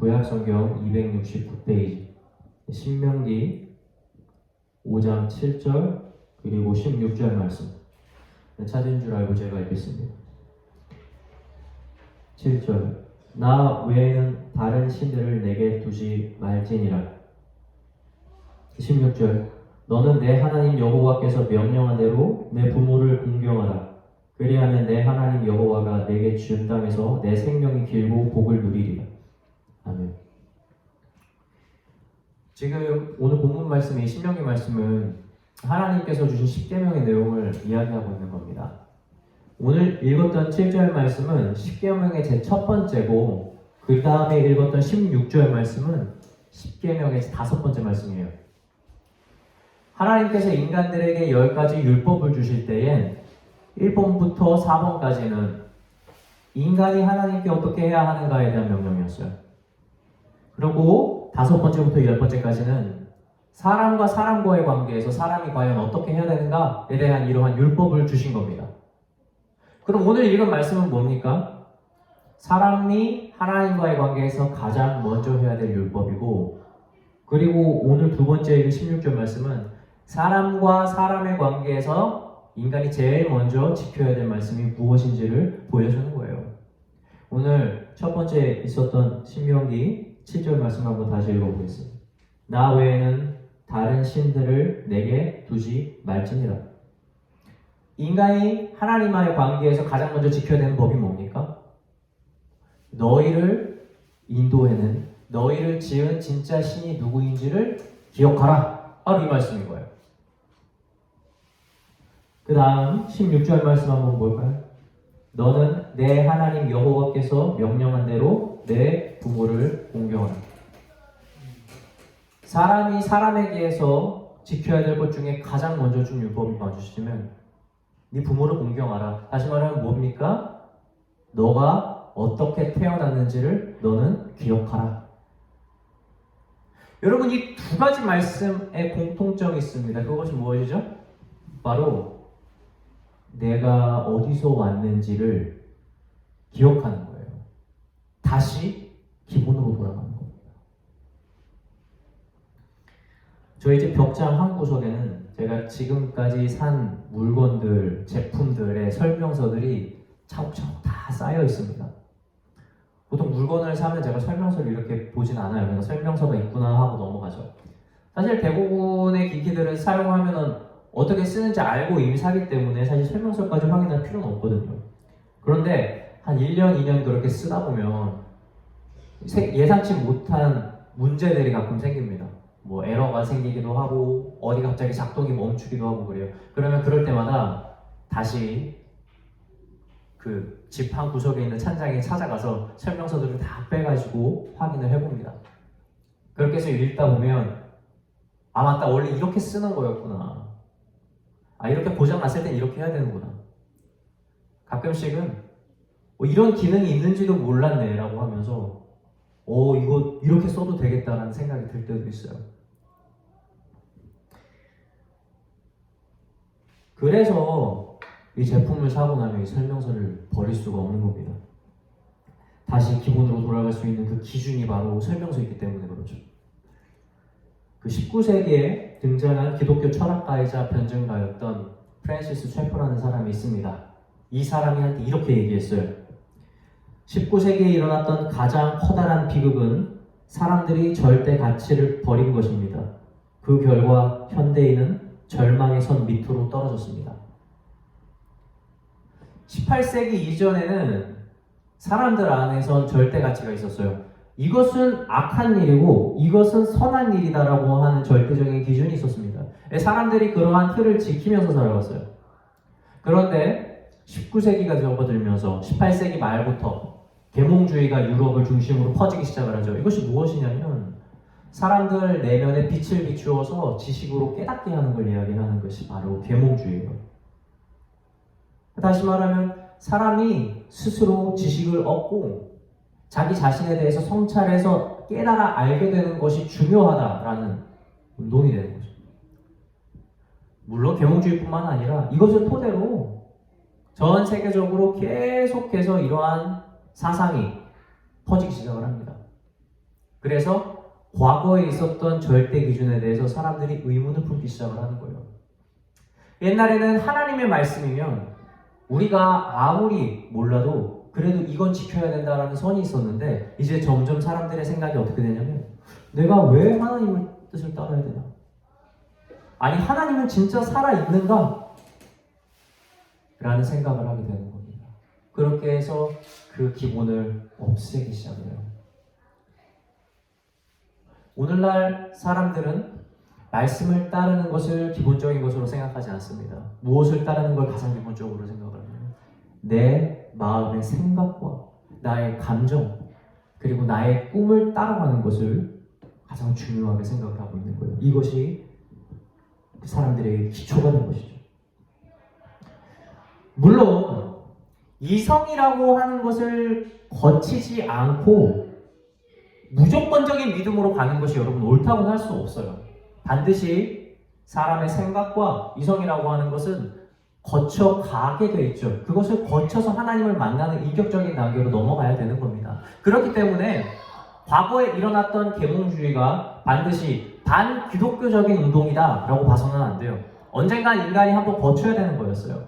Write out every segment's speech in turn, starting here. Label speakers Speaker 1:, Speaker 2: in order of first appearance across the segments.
Speaker 1: 구약성경 269페이지. 신명기 5장 7절 그리고 16절 말씀. 네, 찾은 줄 알고 제가 읽겠습니다. 7절. 나 외에는 다른 신들을 내게 두지 말지니라. 16절. 너는 내 하나님 여호와께서 명령한 대로 내 부모를 공경하라. 그리하면 내 하나님 여호와가 내게 준 땅에서 내 생명이 길고 복을 누리리라 아멘 지금 오늘 본문 말씀이 신명기 말씀은 하나님께서 주신 십계명의 내용을 이야기하고 있는 겁니다. 오늘 읽었던 7절 말씀은 십계명의 제 첫 번째고 그 다음에 읽었던 16절 말씀은 십계명의 다섯 번째 말씀이에요. 하나님께서 인간들에게 열 가지 율법을 주실 때엔 1번부터 4번까지는 인간이 하나님께 어떻게 해야 하는가에 대한 명령이었어요. 그리고 다섯 번째부터 열 번째까지는 사람과 사람과의 관계에서 사람이 과연 어떻게 해야 되는가에 대한 이러한 율법을 주신 겁니다. 그럼 오늘 읽은 말씀은 뭡니까? 사람이 하나님과의 관계에서 가장 먼저 해야 될 율법이고, 그리고 오늘 두 번째 읽은 16절 말씀은 사람과 사람의 관계에서 인간이 제일 먼저 지켜야 될 말씀이 무엇인지를 보여주는 거예요. 오늘 첫 번째 있었던 신명기 7절 말씀 한번 다시 읽어보겠습니다. 나 외에는 다른 신들을 내게 두지 말지니라. 인간이 하나님과의 관계에서 가장 먼저 지켜야 되는 법이 뭡니까? 너희를 인도해는 너희를 지은 진짜 신이 누구인지를 기억하라. 바로 이 말씀인 거예요. 그 다음 16절 말씀 한번 볼까요? 너는 내 하나님 여호와께서 명령한 대로 내 부모를 공경하라. 사람이 사람에게서 지켜야 될 것 중에 가장 먼저 준 율법을 봐주시면 네 부모를 공경하라. 다시 말하면 뭡니까? 너가 어떻게 태어났는지를 너는 기억하라. 여러분 이 두 가지 말씀에 공통점이 있습니다. 그것이 무엇이죠? 바로 내가 어디서 왔는지를 기억하는 거예요. 다시 기본으로 돌아가는 겁니다. 저희 집 벽장 한 구석에는 제가 지금까지 산 물건들, 제품들의 설명서들이 차곡차곡 다 쌓여 있습니다. 보통 물건을 사면 제가 설명서를 이렇게 보진 않아요. 그냥 설명서가 있구나 하고 넘어가죠. 사실 대부분의 기기들은 사용하면은 어떻게 쓰는지 알고 이미 사기 때문에 사실 설명서까지 확인할 필요는 없거든요. 그런데 한 1년, 2년 그렇게 쓰다 보면 세- 예상치 못한 문제들이 가끔 생깁니다. 뭐 에러가 생기기도 하고 어디 갑자기 작동이 멈추기도 하고 그래요. 그러면 그럴 때마다 다시 그 집 한 구석에 있는 찬장에 찾아가서 설명서들을 다 빼가지고 확인을 해봅니다. 그렇게 해서 읽다 보면 아 맞다 원래 이렇게 쓰는 거였구나. 아 이렇게 고장 났을 땐 이렇게 해야 되는구나. 가끔씩은 어, 이런 기능이 있는지도 몰랐네라고 하면서 어 이거 이렇게 써도 되겠다라는 생각이 들 때도 있어요. 그래서 이 제품을 사고 나면 이 설명서를 버릴 수가 없는 겁니다. 다시 기본으로 돌아갈 수 있는 그 기준이 바로 설명서이기 때문에 그렇죠. 그 19세기에 등장한 기독교 철학가이자 변증가였던 프랜시스 셰퍼라는 사람이 있습니다. 이 사람이 한테 이렇게 얘기했어요. 19세기에 일어났던 가장 커다란 비극은 사람들이 절대 가치를 버린 것입니다. 그 결과 현대인은 절망의 선 밑으로 떨어졌습니다. 18세기 이전에는 사람들 안에선 절대 가치가 있었어요. 이것은 악한 일이고 이것은 선한 일이다라고 하는 절대적인 기준이 있었습니다. 사람들이 그러한 틀을 지키면서 살아갔어요. 그런데 19세기가 접어들면서 18세기 말부터 계몽주의가 유럽을 중심으로 퍼지기 시작을 하죠. 이것이 무엇이냐면 사람들 내면에 빛을 비추어서 지식으로 깨닫게 하는 걸 이야기하는 것이 바로 계몽주의예요. 다시 말하면 사람이 스스로 지식을 얻고 자기 자신에 대해서 성찰해서 깨달아 알게 되는 것이 중요하다라는 운동이 되는 거죠. 물론 계몽주의뿐만 아니라 이것을 토대로 전 세계적으로 계속해서 이러한 사상이 퍼지기 시작을 합니다. 그래서 과거에 있었던 절대 기준에 대해서 사람들이 의문을 품기 시작을 하는 거예요. 옛날에는 하나님의 말씀이면 우리가 아무리 몰라도 그래도 이건 지켜야 된다라는 선이 있었는데 이제 점점 사람들의 생각이 어떻게 되냐면 내가 왜 하나님의 뜻을 따라야 되나? 아니 하나님은 진짜 살아 있는가? 라는 생각을 하게 되는 겁니다. 그렇게 해서 그 기본을 없애기 시작을 해요. 오늘날 사람들은 말씀을 따르는 것을 기본적인 것으로 생각하지 않습니다. 무엇을 따르는 걸 가장 기본적으로 생각을 하냐면 내 마음의 생각과 나의 감정 그리고 나의 꿈을 따라가는 것을 가장 중요하게 생각을 하고 있는 거예요. 이것이 그 사람들에게 기초가 된 것이죠. 물론 이성이라고 하는 것을 거치지 않고 무조건적인 믿음으로 가는 것이 여러분 옳다고는 할수 없어요. 반드시 사람의 생각과 이성이라고 하는 것은 거쳐 가게 돼 있죠. 그것을 거쳐서 하나님을 만나는 인격적인 단계로 넘어가야 되는 겁니다. 그렇기 때문에 과거에 일어났던 계몽주의가 반드시 반기독교적인 운동이다라고 봐서는 안 돼요. 언젠간 인간이 한번 거쳐야 되는 거였어요.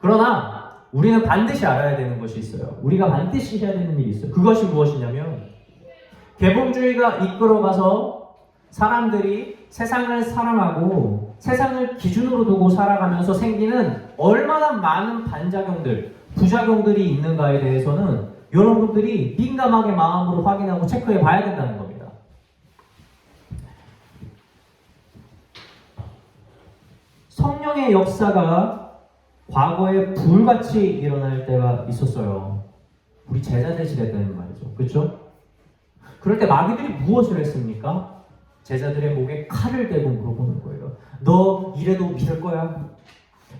Speaker 1: 그러나 우리는 반드시 알아야 되는 것이 있어요. 우리가 반드시 해야 되는 일이 있어요. 그것이 무엇이냐면 개봉주의가 이끌어가서 사람들이 세상을 사랑하고 세상을 기준으로 두고 살아가면서 생기는 얼마나 많은 반작용들, 부작용들이 있는가에 대해서는 여러분들이 민감하게 마음으로 확인하고 체크해 봐야 된다는 겁니다. 성령의 역사가 과거에 불같이 일어날 때가 있었어요. 우리 제자들 시대 때는 말이죠. 그렇죠? 그럴 때 마귀들이 무엇을 했습니까? 제자들의 목에 칼을 대고 물어보는 거예요. 너 이래도 믿을 거야?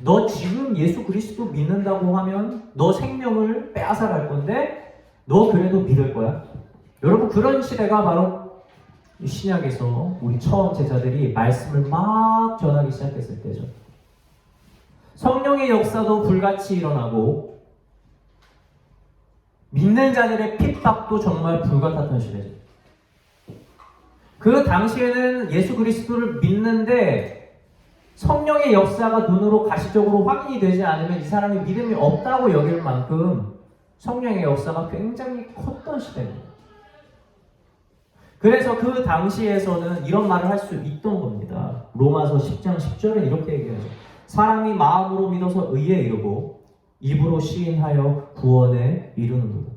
Speaker 1: 너 지금 예수 그리스도 믿는다고 하면 너 생명을 빼앗아 갈 건데 너 그래도 믿을 거야? 여러분 그런 시대가 바로 신약에서 우리 처음 제자들이 말씀을 막 전하기 시작했을 때죠. 성령의 역사도 불같이 일어나고 믿는 자들의 핍박도 정말 불같았던 시대죠. 그 당시에는 예수 그리스도를 믿는데 성령의 역사가 눈으로 가시적으로 확인이 되지 않으면 이 사람이 믿음이 없다고 여길 만큼 성령의 역사가 굉장히 컸던 시대입니다. 그래서 그 당시에서는 이런 말을 할 수 있던 겁니다. 로마서 10장 10절에 이렇게 얘기하죠. 사람이 마음으로 믿어서 의에 이르고 입으로 시인하여 구원에 이르는도다.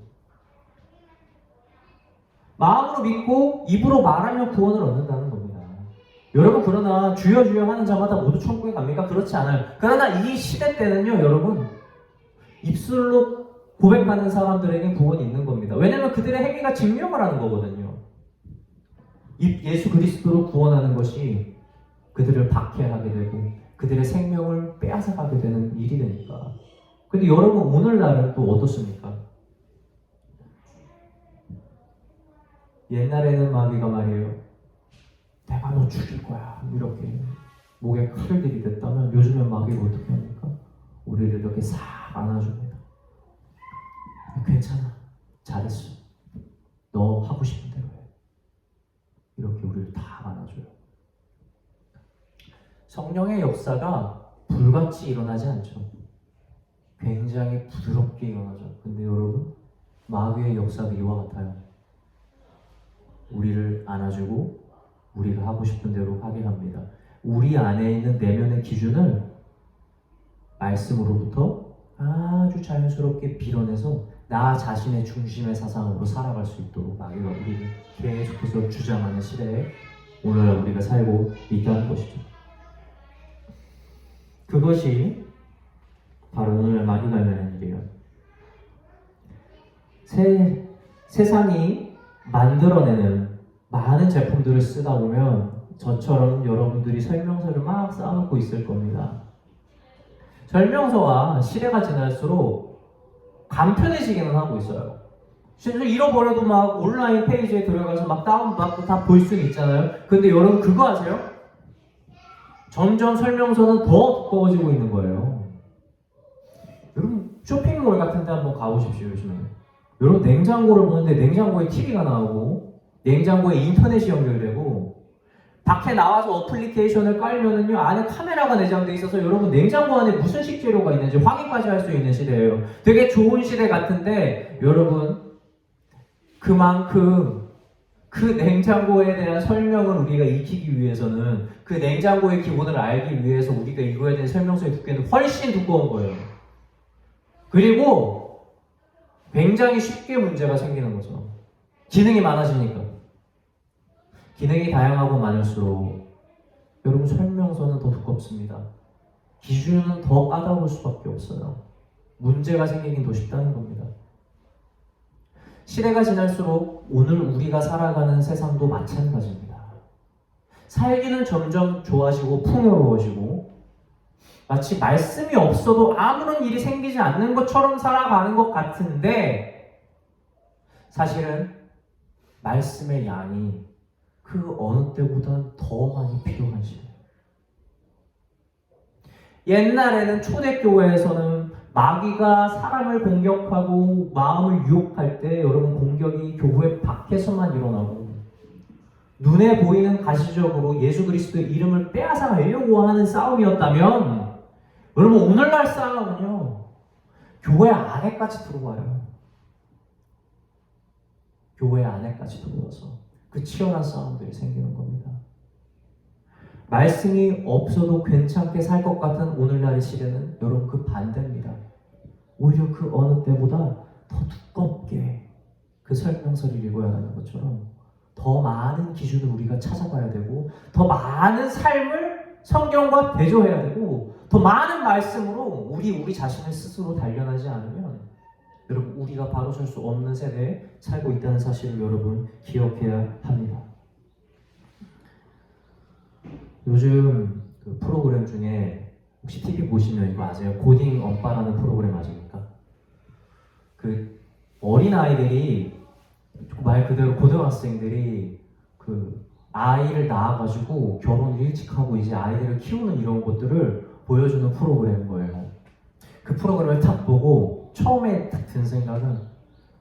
Speaker 1: 마음으로 믿고 입으로 말하면 구원을 얻는다는 겁니다. 여러분 그러나 주여 주여 하는 자마다 모두 천국에 갑니까? 그렇지 않아요. 그러나 이 시대 때는요, 여러분 입술로 고백하는 사람들에게 구원이 있는 겁니다. 왜냐하면 그들의 행위가 증명을 하는 거거든요. 이 예수 그리스도로 구원하는 것이 그들을 박해하게 되고 그들의 생명을 빼앗아가게 되는 일이 되니까. 근데 여러분 오늘날은 또 어떻습니까? 옛날에는 마귀가 말이에요. 내가 너 죽일 거야. 이렇게 목에 칼을 들이댔다면 요즘엔 마귀가 어떻게 합니까? 우리를 이렇게 싹 안아줍니다. 괜찮아. 잘했어. 너 하고 싶은 성령의 역사가 불같이 일어나지 않죠. 굉장히 부드럽게 일어나죠. 근데 여러분, 마귀의 역사도 이와 같아요. 우리를 안아주고 우리가 하고 싶은 대로 하게 합니다. 우리 안에 있는 내면의 기준을 말씀으로부터 아주 자연스럽게 빌어내서 나 자신의 중심의 사상으로 살아갈 수 있도록 마귀가 우리를 계속해서 주장하는 시대에 오늘날 우리가 살고 있다는 것이죠. 그것이 바로 오늘 마귀가 하는 일이에요. 세, 세상이 만들어내는 많은 제품들을 쓰다 보면 저처럼 여러분들이 설명서를 막 쌓아놓고 있을 겁니다. 설명서와 시대가 지날수록 간편해지기는 하고 있어요. 심지어 잃어버려도 막 온라인 페이지에 들어가서 막 다운받고 다 볼 수 있잖아요. 근데 여러분 그거 아세요? 점점 설명서는 더 두꺼워지고 있는 거예요. 여러분 쇼핑몰 같은 데 한번 가보십시오 요즘에. 여러분 냉장고를 보는데 냉장고에 TV가 나오고 냉장고에 인터넷이 연결되고 밖에 나와서 어플리케이션을 깔면은요 안에 카메라가 내장돼 있어서 여러분 냉장고 안에 무슨 식재료가 있는지 확인까지 할 수 있는 시대예요. 되게 좋은 시대 같은데 여러분 그만큼 그 냉장고에 대한 설명을 우리가 익히기 위해서는 그 냉장고의 기본을 알기 위해서 우리가 이거에 대한 설명서의 두께는 훨씬 두꺼운 거예요. 그리고 굉장히 쉽게 문제가 생기는 거죠. 기능이 많아지니까. 기능이 다양하고 많을수록 여러분 설명서는 더 두껍습니다. 기준은 더 까다로울 수밖에 없어요. 문제가 생기긴 더 쉽다는 겁니다. 시대가 지날수록 오늘 우리가 살아가는 세상도 마찬가지입니다. 살기는 점점 좋아지고 풍요로워지고 마치 말씀이 없어도 아무런 일이 생기지 않는 것처럼 살아가는 것 같은데 사실은 말씀의 양이 그 어느 때보다 더 많이 필요한 시대. 옛날에는 초대교회에서는 마귀가 사람을 공격하고 마음을 유혹할 때 여러분 공격이 교회 밖에서만 일어나고 눈에 보이는 가시적으로 예수 그리스도의 이름을 빼앗아 가려고 하는 싸움이었다면 여러분 오늘날 싸움은요 교회 안에까지 들어와요 교회 안에까지 들어와서 그 치열한 싸움들이 생기는 겁니다 말씀이 없어도 괜찮게 살 것 같은 오늘날의 시대는 여러분 그 반대입니다. 오히려 그 어느 때보다 더 두껍게 그 설명서를 읽어야 하는 것처럼 더 많은 기준을 우리가 찾아가야 되고 더 많은 삶을 성경과 대조해야 되고 더 많은 말씀으로 우리 우리 자신을 스스로 단련하지 않으면 여러분 우리가 바로 설 수 없는 세대에 살고 있다는 사실을 여러분 기억해야 합니다. 요즘 그 프로그램 중에 혹시 TV 보시면 이거 아세요? 고딩 엄빠라는 프로그램 아십니까? 그 어린 아이들이 말 그대로 고등학생들이 그 아이를 낳아가지고 결혼을 일찍 하고 이제 아이들을 키우는 이런 것들을 보여주는 프로그램인 거예요. 그 프로그램을 딱 보고 처음에 딱 든 생각은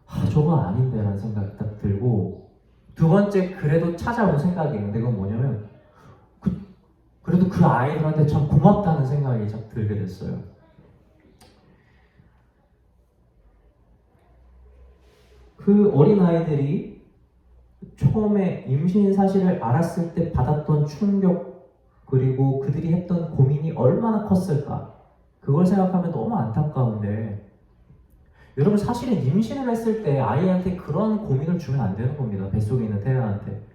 Speaker 1: 아 저건 아닌데라는 생각이 딱 들고 두 번째 그래도 찾아온 생각이 있는데 그건 뭐냐면 그래도 그 아이들한테 참 고맙다는 생각이 참 들게 됐어요. 그 어린 아이들이 처음에 임신 사실을 알았을 때 받았던 충격 그리고 그들이 했던 고민이 얼마나 컸을까? 그걸 생각하면 너무 안타까운데. 여러분 사실은 임신을 했을 때 아이한테 그런 고민을 주면 안 되는 겁니다. 뱃속에 있는 태아한테.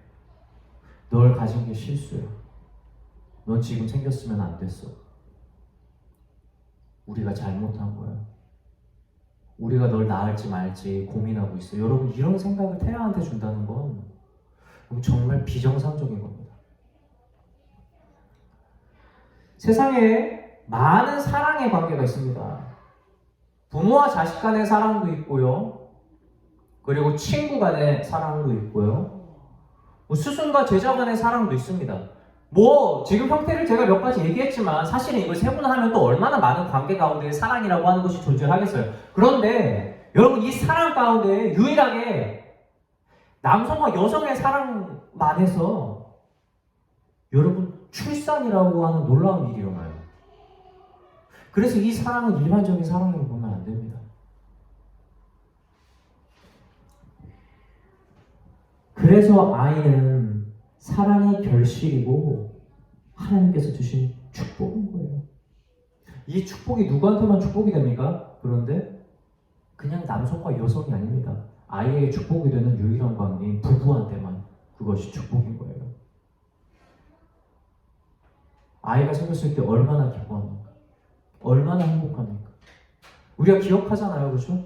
Speaker 1: 널 가진 게 실수야. 넌 지금 생겼으면 안 됐어. 우리가 잘못한 거야. 우리가 널 낳을지 말지 고민하고 있어. 여러분 이런 생각을 태아한테 준다는 건 정말 비정상적인 겁니다. 세상에 많은 사랑의 관계가 있습니다. 부모와 자식 간의 사랑도 있고요. 그리고 친구 간의 사랑도 있고요. 뭐 스승과 제자 간의 사랑도 있습니다. 뭐 지금 형태를 제가 몇 가지 얘기했지만 사실은 이걸 세분화하면 또 얼마나 많은 관계 가운데 사랑이라고 하는 것이 존재하겠어요. 그런데 여러분 이 사랑 가운데 유일하게 남성과 여성의 사랑만 해서 여러분 출산이라고 하는 놀라운 일이 일어나요. 그래서 이 사랑은 일반적인 사랑으로 보면 안 됩니다. 그래서 아이는 사랑의 결실이고 하나님께서 주신 축복인 거예요. 이 축복이 누구한테만 축복이 됩니까? 그런데 그냥 남성과 여성이 아닙니다. 아이에게 축복이 되는 유일한 관계인 부부한테만 그것이 축복인 거예요. 아이가 생겼을 때 얼마나 기뻐합니까? 얼마나 행복합니까? 우리가 기억하잖아요, 그렇죠?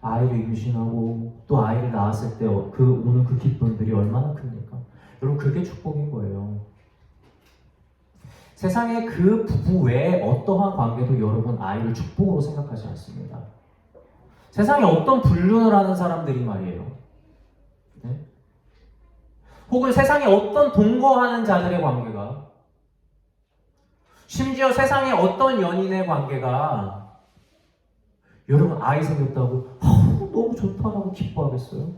Speaker 1: 아이를 임신하고 또 아이를 낳았을 때 그 오는 그 기쁨들이 얼마나 큽니까? 여러분 그게 축복인 거예요. 세상에 그 부부 외에 어떠한 관계도 여러분 아이를 축복으로 생각하지 않습니다. 세상에 어떤 불륜을 하는 사람들이 말이에요. 네? 혹은 세상에 어떤 동거하는 자들의 관계가 심지어 세상에 어떤 연인의 관계가 여러분 아이 생겼다고 아, 너무 좋다라고 기뻐하겠어요?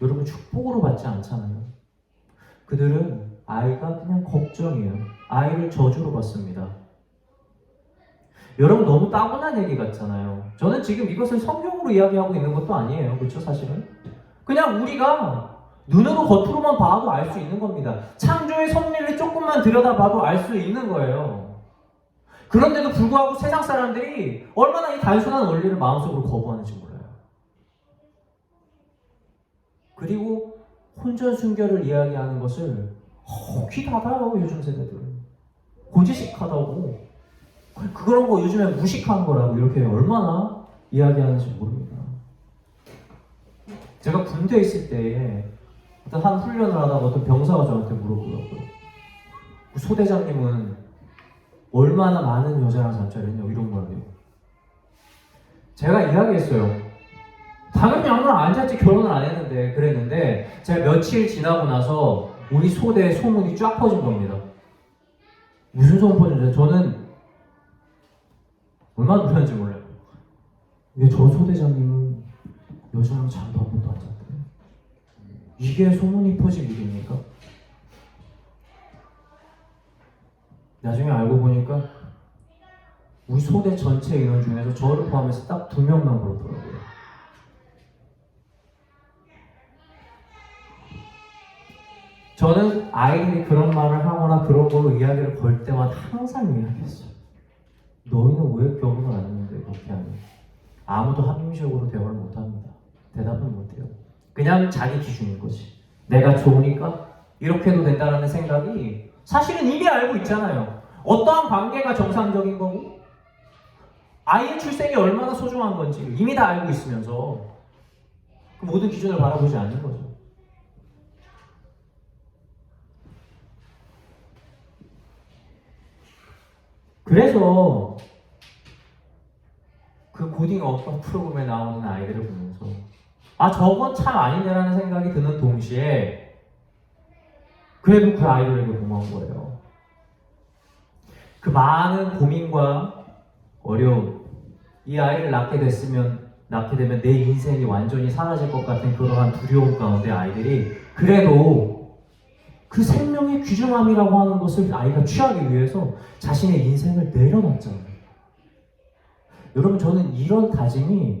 Speaker 1: 여러분 축복으로 받지 않잖아요. 그들은 아이가 그냥 걱정이에요. 아이를 저주로 받습니다. 여러분 너무 따분한 얘기 같잖아요. 저는 지금 이것을 성경으로 이야기하고 있는 것도 아니에요. 그렇죠, 사실은? 그냥 우리가 눈으로 겉으로만 봐도 알 수 있는 겁니다. 창조의 섭리를 조금만 들여다봐도 알 수 있는 거예요. 그런데도 불구하고 세상 사람들이 얼마나 이 단순한 원리를 마음속으로 거부하는지 몰라요. 그리고 혼전 순결을 이야기하는 것을 어, 귀 닫아요 요즘 세대들은 고지식하다고 그런 거 요즘에 무식한 거라고 이렇게 얼마나 이야기하는지 모릅니다. 제가 군대에 있을 때에 어떤 한 훈련을 하다가 어떤 병사가 저한테 물어보더라고요. 그 소대장님은 얼마나 많은 여자랑 잠자리 했냐고 이런 거예요. 제가 이야기했어요. 당연히 아무나 앉았지 결혼을 안 했는데 그랬는데 제가 며칠 지나고 나서 우리 소대에 소문이 쫙 퍼진 겁니다. 무슨 소문 퍼진지 저는 얼마나 놀랐는지 몰라요. 왜저 소대장님은 여자랑 잠도 한 번도 안 잤대요. 이게 소문이 퍼질 일입니까? 나중에 알고 보니까 우리 소대 전체 인원 중에서 저를 포함해서 딱 두 명만 그렇더라고요. 저는 아이들이 그런 말을 하거나 그런 걸로 이야기를 걸 때마다 항상 이야기했어요. 너희는 왜 결혼을 안 했는데 그렇게 하니? 아무도 합리적으로 대화를 못 합니다. 대답은 못 해요. 그냥 자기 기준인 거지. 내가 좋으니까 이렇게 해도 된다는 생각이 사실은 이미 알고 있잖아요. 어떠한 관계가 정상적인 거고 아이의 출생이 얼마나 소중한 건지 이미 다 알고 있으면서 그 모든 기준을 바라보지 않는 거죠. 그래서 그 고딩 어떤 프로그램에 나오는 아이들을 보면서 아 저건 참 아니냐라는 생각이 드는 동시에 그래도 그 아이들에게 고마운 거예요. 그 많은 고민과 어려움, 이 아이를 낳게 됐으면 낳게 되면 내 인생이 완전히 사라질 것 같은 그러한 두려움 가운데 아이들이 그래도 그 생명의 귀중함이라고 하는 것을 아이가 취하기 위해서 자신의 인생을 내려놨잖아요. 여러분 저는 이런 다짐이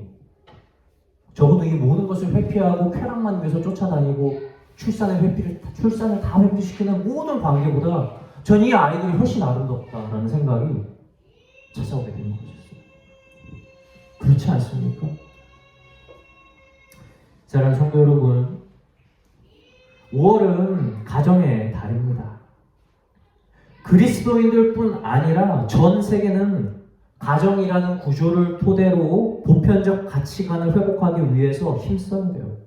Speaker 1: 적어도 이 모든 것을 회피하고 쾌락만 위해서 쫓아다니고 출산의 회피를 출산을 다 회피시키는 모든 관계보다 전 이 아이들이 훨씬 아름답다라는 생각이 찾아오게 되는 것이었어요. 그렇지 않습니까? 사랑하는 성도 여러분, 5월은 가정의 달입니다. 그리스도인들 뿐 아니라 전 세계는 가정이라는 구조를 토대로 보편적 가치관을 회복하기 위해서 힘써야 돼요.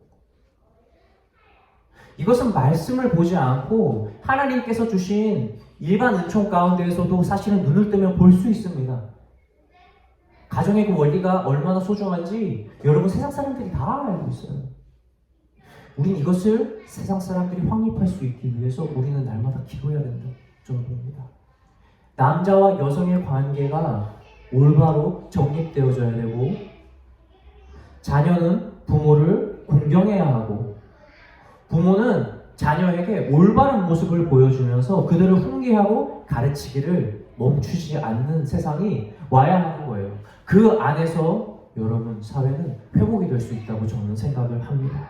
Speaker 1: 이것은 말씀을 보지 않고 하나님께서 주신 일반 은총 가운데에서도 사실은 눈을 뜨면 볼 수 있습니다. 가정의 그 원리가 얼마나 소중한지 여러분 세상 사람들이 다 알고 있어요. 우린 이것을 세상 사람들이 확립할 수 있기 위해서 우리는 날마다 기도해야 된다 정도입니다. 남자와 여성의 관계가 올바로 정립되어져야 되고 자녀는 부모를 공경해야 하고 부모는 자녀에게 올바른 모습을 보여주면서 그들을 훈계하고 가르치기를 멈추지 않는 세상이 와야 하는 거예요. 그 안에서 여러분 사회는 회복이 될 수 있다고 저는 생각을 합니다.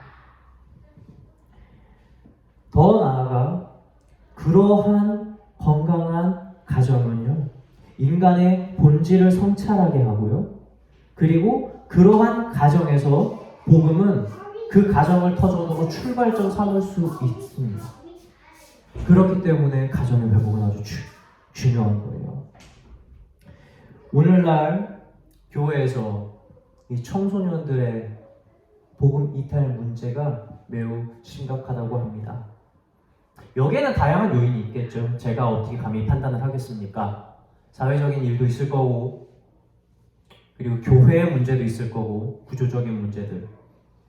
Speaker 1: 더 나아가 그러한 건강한 가정은요 인간의 본질을 성찰하게 하고요 그리고 그러한 가정에서 복음은 그 가정을 터전으로 출발점 삼을 수 있습니다. 그렇기 때문에 가정의 회복은 아주 주, 중요한 거예요. 오늘날 교회에서 이 청소년들의 복음 이탈 문제가 매우 심각하다고 합니다. 여기에는 다양한 요인이 있겠죠. 제가 어떻게 감히 판단을 하겠습니까? 사회적인 일도 있을 거고, 그리고 교회의 문제도 있을 거고, 구조적인 문제들.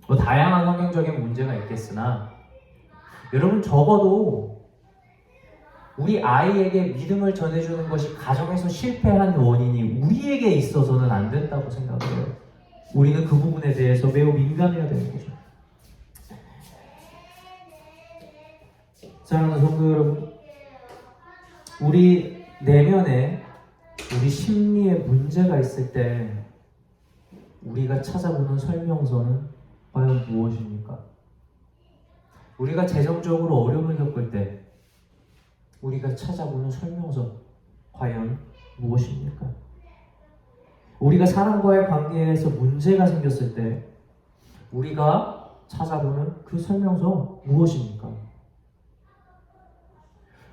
Speaker 1: 뭐 다양한 환경적인 문제가 있겠으나 여러분 적어도 우리 아이에게 믿음을 전해주는 것이 가정에서 실패한 원인이 우리에게 있어서는 안 된다고 생각해요. 우리는 그 부분에 대해서 매우 민감해야 되는 거죠. 사랑하는 성도 여러분, 우리 내면에 우리 심리에 문제가 있을 때 우리가 찾아보는 설명서는 과연 무엇입니까? 우리가 재정적으로 어려움을 겪을 때 우리가 찾아보는 설명서 과연 무엇입니까? 우리가 사람과의 관계에서 문제가 생겼을 때 우리가 찾아보는 그 설명서 무엇입니까?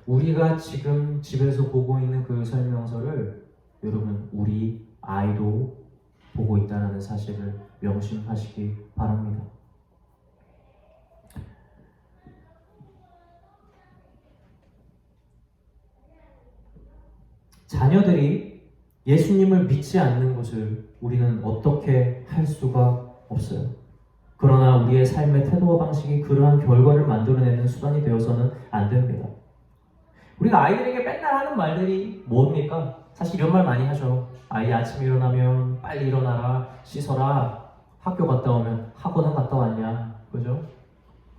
Speaker 1: 우리가 지금 집에서 보고 있는 그 설명서를 여러분 우리 아이도 보고 있다는 사실을 명심하시기 바랍니다. 자녀들이 예수님을 믿지 않는 것을 우리는 어떻게 할 수가 없어요. 그러나 우리의 삶의 태도와 방식이 그러한 결과를 만들어내는 수단이 되어서는 안 됩니다. 우리가 아이들에게 맨날 하는 말들이 뭡니까? 사실 이런 말 많이 하죠. 아이 아침에 일어나면 빨리 일어나라, 씻어라, 학교 갔다 오면 학원은 갔다 왔냐, 그죠?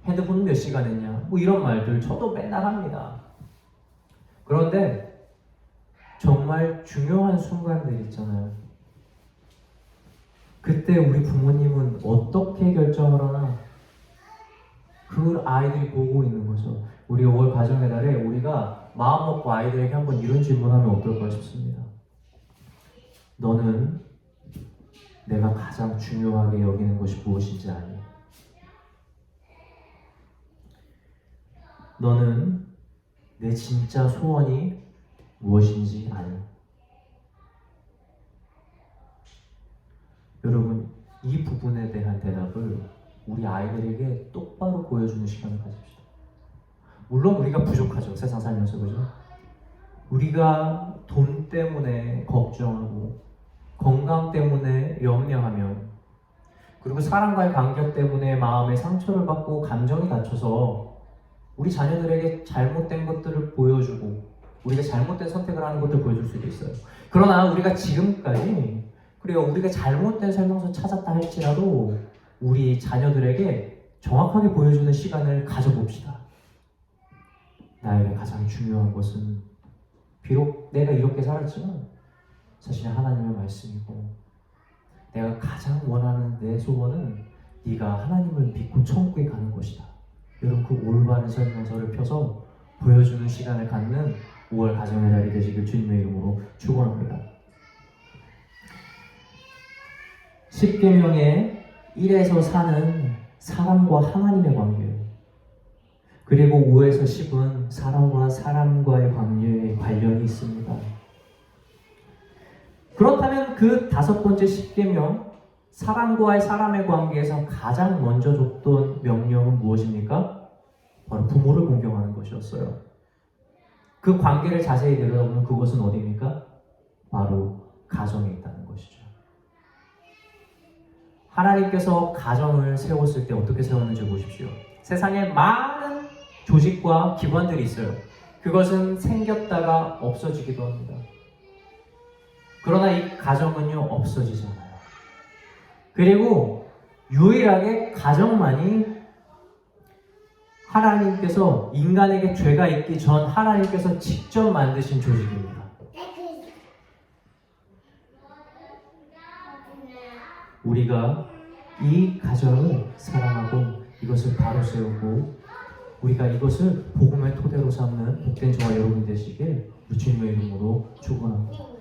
Speaker 1: 핸드폰 몇 시간 했냐, 뭐 이런 말들 저도 맨날 합니다. 그런데 정말 중요한 순간들 있잖아요. 그때 우리 부모님은 어떻게 결정을 하나? 그 아이들이 보고 있는 거죠. 우리 5월 가정의 달에 우리가 마음 먹고 아이들에게 한번 이런 질문하면 어떨까 싶습니다. 너는 내가 가장 중요하게 여기는 것이 무엇인지 아니? 너는 내 진짜 소원이 무엇인지 아니? 여러분, 이 부분에 대한 대답을 우리 아이들에게 똑바로 보여주는 시간을 가집시다. 물론 우리가 부족하죠. 세상 살면서 그죠? 우리가 돈 때문에 걱정하고 건강 때문에 염려하며 그리고 사람과의 관계 때문에 마음의 상처를 받고 감정이 다쳐서 우리 자녀들에게 잘못된 것들을 보여주고 우리가 잘못된 선택을 하는 것들을 보여줄 수도 있어요. 그러나 우리가 지금까지 그래요. 우리가 잘못된 설명서 찾았다 할지라도 우리 자녀들에게 정확하게 보여주는 시간을 가져봅시다. 나에게 가장 중요한 것은 비록 내가 이렇게 살았지만 사실 하나님의 말씀이고 내가 가장 원하는 내 소원은 네가 하나님을 믿고 천국에 가는 것이다. 여러분 그 올바른 설명서를 펴서 보여주는 시간을 갖는 5월 가정의 날이 되시길 주님의 이름으로 축원합니다. 10계명의 1에서 4는 사람과 하나님의 관계예요. 그리고 5에서 10은 사람과 사람과의 관계에 관련이 있습니다. 그렇다면 그 다섯 번째 10계명 사람과의 사람의 관계에서 가장 먼저 줬던 명령은 무엇입니까? 바로 부모를 공경하는 것이었어요. 그 관계를 자세히 들여다보면 그것은 어디입니까? 바로 가정에 있다는 것이죠. 하나님께서 가정을 세웠을 때 어떻게 세웠는지 보십시오. 세상에 많은 조직과 기관들이 있어요. 그것은 생겼다가 없어지기도 합니다. 그러나 이 가정은요, 없어지잖아요. 그리고 유일하게 가정만이 하나님께서 인간에게 죄가 있기 전 하나님께서 직접 만드신 조직입니다. 우리가 이 가정을 사랑하고 이것을 바로 세우고 우리가 이것을 복음의 토대로 삼는 복된 저와 여러분 되시길 주님의 이름으로 축원합니다.